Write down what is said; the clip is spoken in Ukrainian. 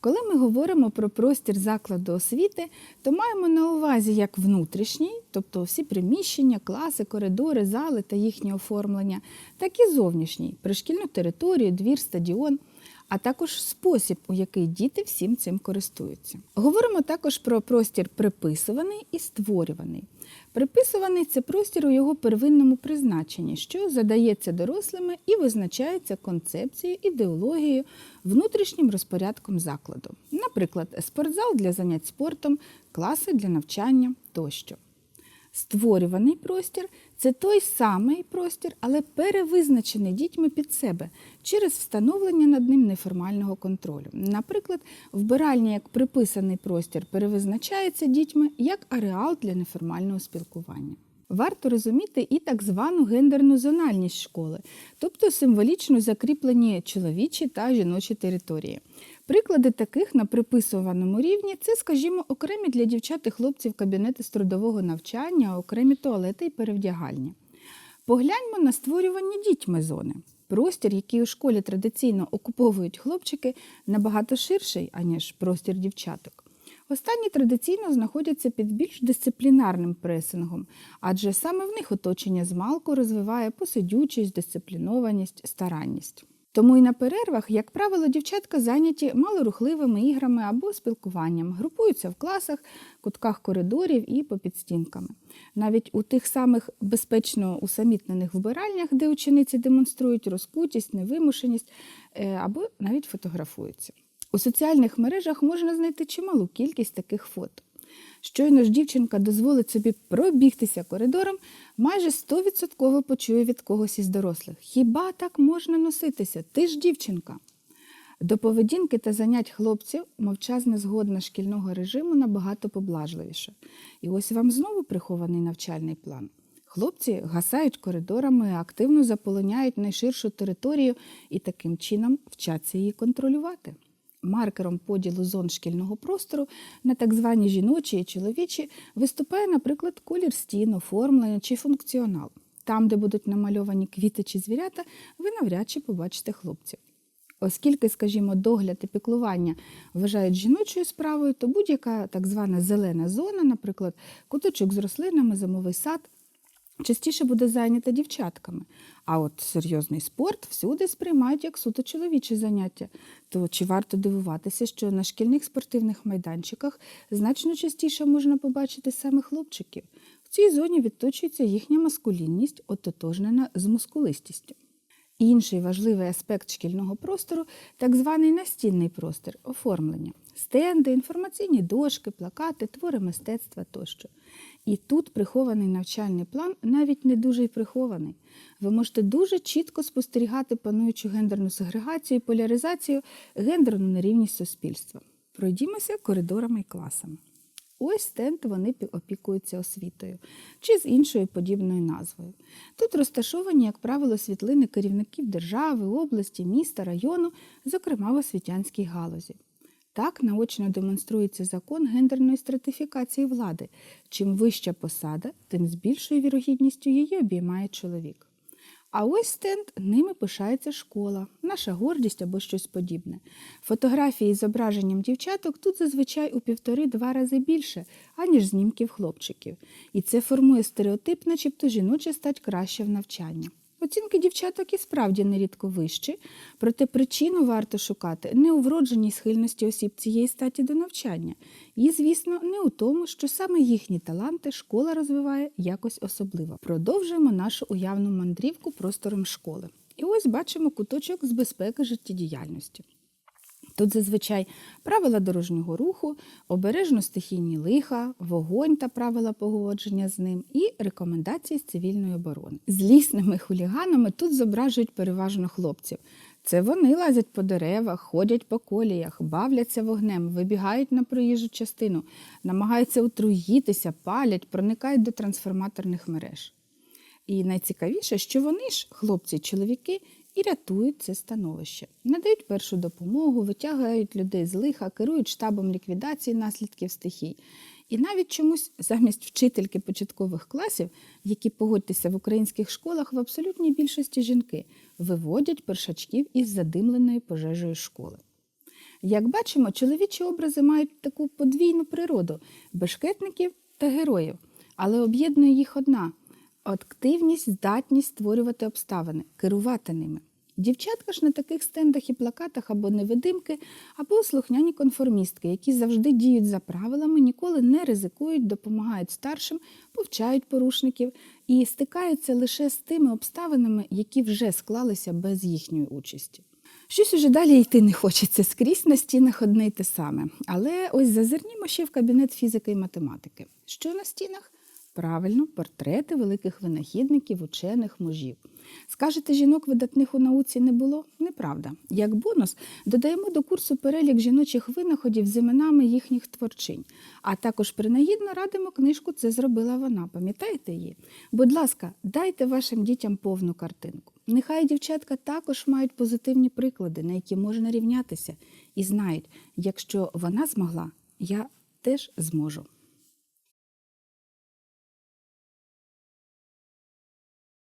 Коли ми говоримо про простір закладу освіти, то маємо на увазі як внутрішній, тобто всі приміщення, класи, коридори, зали та їхнє оформлення, так і зовнішній пришкільну територію, двір, стадіон, а також спосіб, у який діти всім цим користуються. Говоримо також про простір приписуваний і створюваний. Приписуваний це простір у його первинному призначенні, що задається дорослими і визначається концепцією, ідеологією, внутрішнім розпорядком закладу. Наприклад, спортзал для занять спортом, класи для навчання тощо. Створюваний простір це той самий простір, але перевизначений дітьми під себе через встановлення над ним неформального контролю. Наприклад, вбиральня як приписаний простір перевизначається дітьми як ареал для неформального спілкування. Варто розуміти і так звану гендерну зональність школи, тобто символічно закріплені чоловічі та жіночі території. Приклади таких на приписуваному рівні це, скажімо, окремі для дівчат і хлопців кабінети з трудового навчання, окремі туалети і перевдягальні. Погляньмо на створювані дітьми зони. Простір, який у школі традиційно окуповують хлопчики, набагато ширший, аніж простір дівчаток. Останні традиційно знаходяться під більш дисциплінарним пресингом, адже саме в них оточення змалку розвиває посидючість, дисциплінованість, старанність. Тому і на перервах, як правило, дівчатка зайняті малорухливими іграми або спілкуванням, групуються в класах, кутках коридорів і попід стінками. Навіть у тих самих безпечно усамітнених вбиральнях, де учениці демонструють розкутість, невимушеність е, або навіть фотографуються. У соціальних мережах можна знайти чималу кількість таких фото. Щойно ж дівчинка дозволить собі пробігтися коридором, майже 100% почує від когось із дорослих. Хіба так можна носитися? Ти ж дівчинка. До поведінки та занять хлопців мовчазна згодна шкільного режиму набагато поблажливіша. І ось вам знову прихований навчальний план. Хлопці гасають коридорами, активно заполоняють найширшу територію і таким чином вчаться її контролювати. Маркером поділу зон шкільного простору на так звані жіночі і чоловічі виступає, наприклад, колір стін, оформлення чи функціонал. Там, де будуть намальовані квіти чи звірята, ви навряд чи побачите хлопців. Оскільки, скажімо, догляд і піклування вважають жіночою справою, то будь-яка так звана зелена зона, наприклад, куточок з рослинами, зимовий сад, частіше буде зайнята дівчатками. А от серйозний спорт всюди сприймають як суто чоловіче заняття. То чи варто дивуватися, що на шкільних спортивних майданчиках значно частіше можна побачити саме хлопчиків? В цій зоні відточується їхня маскулінність, ототожнена з мускулистістю. Інший важливий аспект шкільного простору так званий настільний простір оформлення. Стенди, інформаційні дошки, плакати, твори мистецтва тощо. І тут прихований навчальний план навіть не дуже й прихований. Ви можете дуже чітко спостерігати пануючу гендерну сегрегацію і поляризацію, гендерну нерівність суспільства. Пройдімося коридорами і класами. Ось стенд вони опікуються освітою чи з іншою подібною назвою. Тут розташовані, як правило, світлини керівників держави, області, міста, району, зокрема в освітянській галузі. Так наочно демонструється закон гендерної стратифікації влади. Чим вища посада, тим з більшою вірогідністю її обіймає чоловік. А ось стенд ними пишається школа, наша гордість або щось подібне. Фотографії з зображенням дівчаток тут зазвичай у півтори-два рази більше, аніж знімків хлопчиків. І це формує стереотип, начебто жіноча стать краще в навчанні. Оцінки дівчаток і справді нерідко вищі, проте причину варто шукати не у вродженій схильності осіб цієї статі до навчання, і, звісно, не у тому, що саме їхні таланти школа розвиває якось особливо. Продовжуємо нашу уявну мандрівку простором школи. І ось бачимо куточок з безпеки життєдіяльності. Тут зазвичай правила дорожнього руху, обережно стихійні лиха, вогонь та правила погодження з ним і рекомендації з цивільної оборони. Злісними хуліганами тут зображують переважно хлопців. Це вони лазять по деревах, ходять по коліях, бавляться вогнем, вибігають на проїжджу частину, намагаються отруїтися, палять, проникають до трансформаторних мереж. І найцікавіше, що вони ж, хлопці, чоловіки, і рятують це становище. Надають першу допомогу, витягують людей з лиха, керують штабом ліквідації наслідків стихій. І навіть чомусь замість вчительки початкових класів, які погодьтеся в українських школах, в абсолютній більшості жінки виводять першачків із задимленої пожежею школи. Як бачимо, чоловічі образи мають таку подвійну природу бешкетників та героїв, але об'єднує їх одна активність, здатність створювати обставини, керувати ними. Дівчатка ж на таких стендах і плакатах або невидимки, або слухняні конформістки, які завжди діють за правилами, ніколи не ризикують, допомагають старшим, повчають порушників і стикаються лише з тими обставинами, які вже склалися без їхньої участі. Щось уже далі йти не хочеться скрізь на стінах одне й те саме. Але ось зазирнімо ще в кабінет фізики і математики. Що на стінах? Правильно, портрети великих винахідників, учених, мужів. Скажете, жінок видатних у науці не було? Неправда. Як бонус додаємо до курсу перелік жіночих винаходів з іменами їхніх творчинь. А також принагідно радимо книжку Це зробила вона. Пам'ятаєте її? Будь ласка, дайте вашим дітям повну картинку. Нехай дівчатка також мають позитивні приклади, на які можна рівнятися, і знають, якщо вона змогла, я теж зможу.